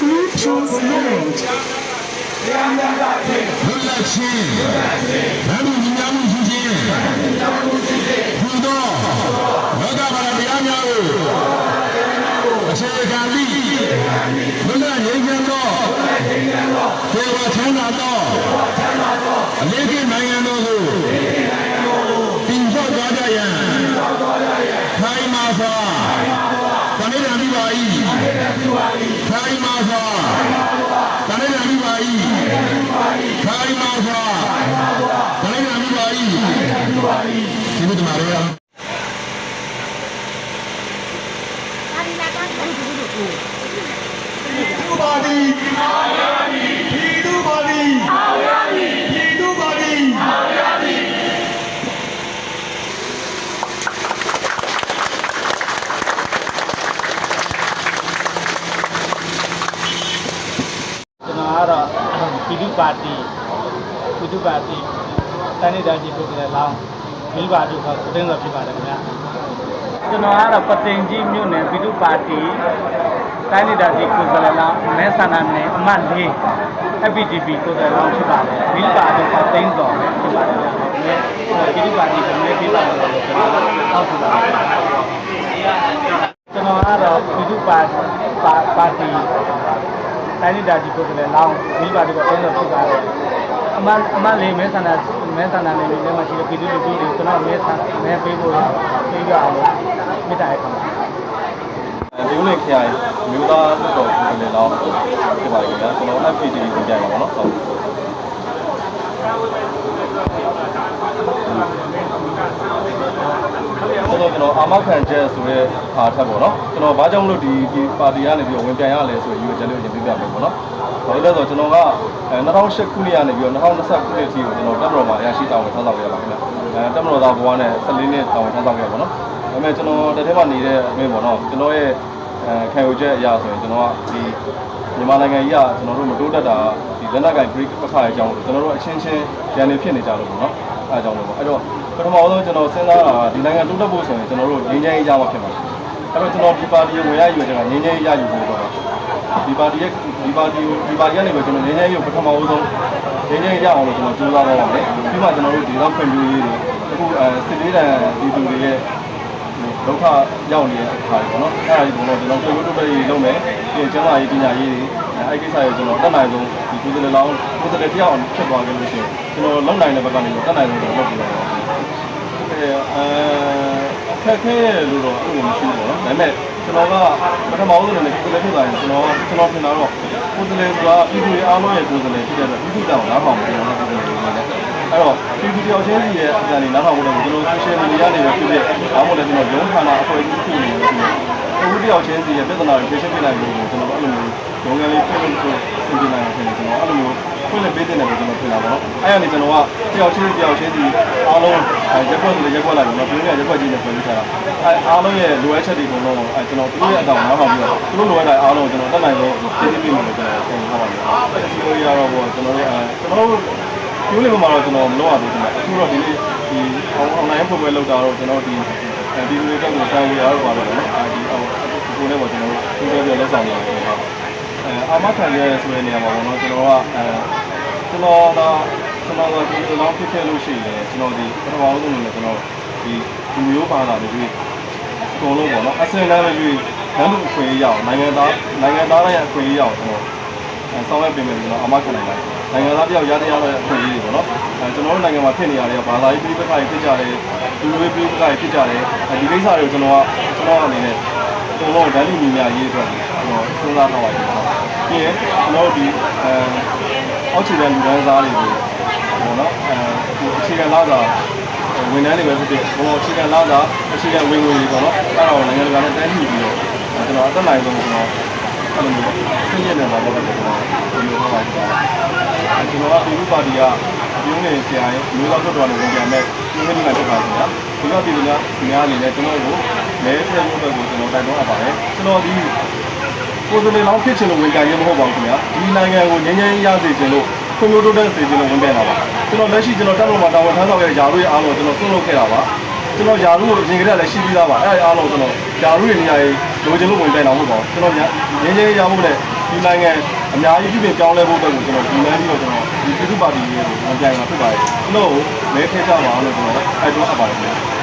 Bluetooth mode. လွတ်လပ်ခြင်းဘယ်လိုညီများမှုရှိခြင်းဘုသောလောကဘာသာတရားများကိုအခြေခံ ပြီးလွတ်လပ်ငြိမ်းချမ်းသောဒေဝချမ်းသာသောအလေးကင်းနိုင်ငံတော်ကိုတင်ဆောက်သွားကြရန်ခိုင်မာစွာတနေ့တံပြီးပါ၏ခိုင်မာစွာတနေ့တံပြီးပါ၏ခိုင်မာစွာဒလိနာမိပါ၏ဒီလိုတမရောသူပါ တီပြည်သူပါတီပြည်သူပါတီကျွန်တော်က တော့ပြည်သူ့ပါတီပြည်သူ့ပါတီတိုင်းဒေသကြီးကိုယ်စားလှယ်လောင်းမိပါတီခေါ်သတင်းတော်ဖြစ်ပါတယ်ခင်ဗျာကျွန်တော်ကတော့ပတင်ကြီးမြို့နယ်ပြည်သူ့ပါတီတိုင်းဒေသကြီးကိုယ်စားလှယ်လောင်းမဲဆန္ဒနယ်အမှတ်၄ FPTP ကိုယ်စားလှယ်လောင်းဖြစ်ပါတယ်မိပါတီခေါ်သိန်းတော်ဖြစ်ပါတယ်ပြည်သူ့ပါတီကလည်းပြည်ပါတီကိုကျွန်တော်အောက်ထပ်ပါတယ်ကျွန်တော်ကတော့ပြည်သူ့ပါပါတီတိုင်းဒေသကြီးကိုယ်စားလှယ်လောင်းမိဘတွေကတင်းလို့ဖြစ်ပါတယ်အမှန်အမှန်လေးမဲဆန္ဒမဲဆန္ဒနယ်လေးထဲမှာရှိတဲ့ပြည်သူလူထုတွေကျွန်တော်မဲဆန္ဒမဲပေးဖို့ပေးကြအောင်မေတ္တာရက်ပါဒီဦးလေးခရိုင် မြို့သားလွှတ်တော်ကိုယ်စားလှယ်လောင်းဖြစ်ပါလိမ့်မယ်ကျွန်တော် FPT ကိုကြိုက်ပါတော့နော်ဟုတ်ကျွန်တော်ကျွန်တော်အာမခံချက်ဆိုတဲ့ဟာထက်ပေါ့နော်ကျွန်တော်ဘာကြောင့်မလို့ဒီဒီပါတီကနေပြီးတော့ဝင်ပြန်ရလဲဆိုရင်ယူချက်လေးကိုရင်ပြပြမယ်ပေါ့နော်ဘာလို့လဲဆိုတော့ကျွန်တော်ကအဲ2008ခုနှစ်ကနေပြီးတော့2020ခုနှစ်အထိကိုကျွန်တော်တက်မတော်မှာရရှိတာကိုထမ်းဆောင်ခဲ့ရပါခင်ဗျအဲတက်မတော်သားဘဝနဲ့14နှစ်တောင်ထမ်းဆောင်ခဲ့ပါတော့နော်ဒါပေမဲ့ကျွန်တော်တစ်ထက်မှနေတဲ့အမင်းပေါ့နော်ကျွန်တော်ရဲ့ အဲခံယူချက်အရာဆိုရင်ကျွန်တော်ကဒီမြန်မာနိုင်ငံကြီးကကျွန်တော်တို့မတိုးတက်တာဒီလက်နက်ကင် break ပခါရဲ့အကြောင်းကိုကျွန်တော်တို့အချင်းချင်းရန်နေဖြစ်နေကြလို့ပေါ့နော်အဲအကြောင်းလို့ပေါ့အဲ့တော့ပထမဆုံးကျွန်တော်စဉ်းစားတာကဒီနိုင်ငံတိုးတက်ဖို့ဆိုရင်ကျွန်တော်တို့ငြိမ်းချမ်းရေးရမှာဖြစ်မှာအဲ့တော့ကျွန်တော်ဒီပါတီကိုဝင်ရယူချက်ကငြိမ်းချမ်းရေးရယူဖို့တော့ဒီပါတီရဲ့ဒီပါတီကိုဒီပါတီကနေပဲကျွန်တော်ငြိမ်းချမ်းရေးကိုပထမဆုံးငြိမ်းချမ်းရေးရအောင်လို့ကျွန်တော်ကြိုးစားတော့ပါမယ်ပြီးမှကျွန်တော်တို့ဒီတော့ဖွံ့ဖြိုးရေးတွေအခုအဲစစ်လေးတန်ဒီသူတွေရဲ့ ဒုက္ခရောက်နေတဲ့အခါတွေပေါ့နော်အဲ့ဒါကြီးကတော့ကျွန်တော်ပြေလို့တိုးတက်ရေးလုပ်မယ်ပြီးကျန်းမာရေးပညာရေးတွေအဲ့ဒီကိစ္စတွေကျွန်တော်တက်နိုင်ဆုံးဒီကုသလလောင်းကုသလတယောက်အောင်ဖြစ်သွားကြလို့ရှိရင်ကျွန်တော်လုံနိုင်တဲ့ဘက်ကနေတက်နိုင်ဆုံးလုပ်ပြီးတော့အဲအခက်ခဲလို့တော့အဲ့လိုမရှိဘူးပေါ့နော်ဒါပေမဲ့ကျွန်တော်ကပထမဆုံးအနေနဲ့ကုသလဖြစ်သွားရင်ကျွန်တော်ကျွန်တော်ထင်တာတော့ကုသလဆိုတာပြည်သူတွေအားလုံးရဲ့ကုသလဖြစ်တဲ့အတွက်ပြည်သူတောင်နားထောင်ပြီးတော့ကုသလတွေနေတယ် အဲ့တော့ပြည်သူတယောက်ချင်းစီရဲ့အကြံဉာဏ်နားထောင်ဖို့တော့ကျွန်တော် social media နေပဲဖြစ်ဖြစ်ဒါမှမဟုတ်လည်းကျွန်တော်ရုံးဌာနအဖွဲ့အစည်းဖြစ်နေတယ်ဆိုတော့အခုတယောက်ချင်းစီရဲ့ပြဿနာတွေဖြေရှင်းပြနိုင်လို့ကျွန်တော်အဲ့လိုမျိုးရုံးခန်းလေးပြင်လို့စဉ်းစားနိုင်အောင်ဖြစ်နေကျွန်တော်အဲ့လိုမျိုးဖွင့်လက်ပေးတဲ့တယ်ကျွန်တော်ထင်တာပေါ့နော်အဲ့ရနေကျွန်တော်ကတယောက်ချင်းတယောက်ချင်းစီအားလုံးရက်ွက်ဆိုရက်ွက်လိုက်တော့ပြင်းပြရက်ွက်ကြီးနဲ့ပြန်ပြီးထားတာအဲ့အားလုံးရဲ့လိုအပ်ချက်တွေအကုန်လုံးအဲ့ကျွန်တော်သူတို့ရဲ့အတောင်နားထောင်ပြီးတော့သူတို့လိုအပ်တဲ့အားလုံးကျွန်တော်တက်နိုင်လို့ပြည့်ပြည့်မိလို့ကျွန်တော်ဆင်ထားပါတယ်။ဒီလိုရတော့ပေါ့ကျွန်တော်တို့အဲကျွန်တော်တို့ ကျိုးလေးမှာတော့ကျွန်တော်မလုပ်ရသေးဘူး။အခုတော့ဒီနေ့ဒီ online ဖွင့်ပွဲလောက်တာတော့ကျွန်တော်ဒီဒီလိုလေးတော့စာဝေရတော့ပါတော့နော်။အဲဒီဟိုဒီကိုလည်းပေါ့ကျွန်တော်တို့ဒီလိုလောက်ဆောင်နေတယ်ပေါ့။အဲအာမခံရဲဆိုတဲ့နေရာမှာပေါ့နော်ကျွန်တော်ကအဲကျွန်တော်ကကျွန်တော်ကဒီလိုလောက်ဖြစ်ခဲ့လို့ရှိရင်ကျွန်တော်ဒီပထမဆုံးအနေနဲ့ကျွန်တော်ဒီလူမျိုးပါတာတွေအကုန်လုံးပေါ့နော်အစင်တန်းတွေလမ်းလူအခွင့်အရေးရအောင်နိုင်ငံသားနိုင်ငံသားတိုင်းအခွင့်အရေးရအောင်ကျွန်တော်အဲဆောင်ရွက်ပေးမယ်ကျွန်တော်အာမခံနိုင်ပါတယ် နိုင်ငံသားတယောက်ရတရားတဲ့အခွင့်အရေးတွေပေါ့နော်အဲကျွန်တော်တို့နိုင်ငံမှာဖြစ်နေရတဲ့ဘာသာရေးပြည်ပခါရေးဖြစ်ကြတယ်လူမျိုးပြည်ပခါရေးဖြစ်ကြတယ်ဒီကိစ္စတွေကိုကျွန်တော်ကကျွန်တော်အနေနဲ့ကျွန်တော်တို့ဓာတ်လူညီညာရေးအတွက်ကျွန်တော်စဉ်းစားထားပါတယ်ပေါ့ပြီးရင်ကျွန်တော်တို့ဒီအဲအောက်ခြေတဲ့လူဒန်းစားတွေကိုပေါ့နော်အဲဒီအခြေခံလာတာဝန်ထမ်းတွေပဲဖြစ်ဖြစ်ဘုံအခြေခံလာတာအခြေခံဝင်ဝင်တွေပေါ့နော်အဲ့ဒါကိုနိုင်ငံတကာနဲ့တန်းညှိပြီးတော့ကျွန်တော်အသက်နိုင်ဆုံးကျွန်တော် အဲ့လိုမျိုးဆင်းရဲနေတာပေါ့ကျွန်တော်ဒီလိုဟောပါကျွန်တော်ကပြည်သူ့ပါတီကပြည်ဦးနေဆရာရဲ့မျိုးသားတော်တော်နဲ့ဝင်ကြမဲ့ပြည်ဦးနေမှာဖြစ်ပါခင်ဗျာဒီလိုပြည်သူများများအနေနဲ့ကျွန်တော်ကိုမဲထည့်ဖို့အတွက်ကိုကျွန်တော်တိုက်တွန်းအပ်ပါတယ်ကျွန်တော်ဒီကိုယ်စနေလောင်းဖြစ်ချင်လို့ဝင်ကြရမဟုတ်ပါဘူးခင်ဗျာဒီနိုင်ငံကိုငြိမ်းချမ်းရေးရစေချင်လို့ဖွံ့ဖြိုးတိုးတက်စေချင်လို့ဝင်ပြန်တာပါကျွန်တော်လက်ရှိကျွန်တော်တက်လို့မှာတာဝန်ထမ်းဆောင်ရတဲ့ယာရုရဲ့အားလုံးကျွန်တော်ဆွလုပ်ခဲ့တာပါ ကျွန်တော်ယာရုကိုအရင်ကတည်းကလည်းရှိပြီးသားပါအဲ့ဒီအားလုံးကျွန်တော်ယာရုရဲ့နေရာရေးလိုချင်လို့ဝင်ပြန်တာမဟုတ်ပါဘူးကျွန်တော်ငြိမ်းချမ်းရေးရဖို့နဲ့ဒီနိုင်ငံအများကြီးပြည်ပြောင်းလဲဖို့အတွက်ကိုကျွန်တော်ဒီလမ်းပြီးတော့ကျွန်တော်ဒီပြည်သူ့ပါတီရဲ့ဝင်ပြန်တာဖြစ်ပါတယ်ကျွန်တော်ကိုမဲထည့်ကြပါအောင်လို့ကျွန်တော်တိုက်တွန်းအပ်ပါတယ်ခင်ဗျာ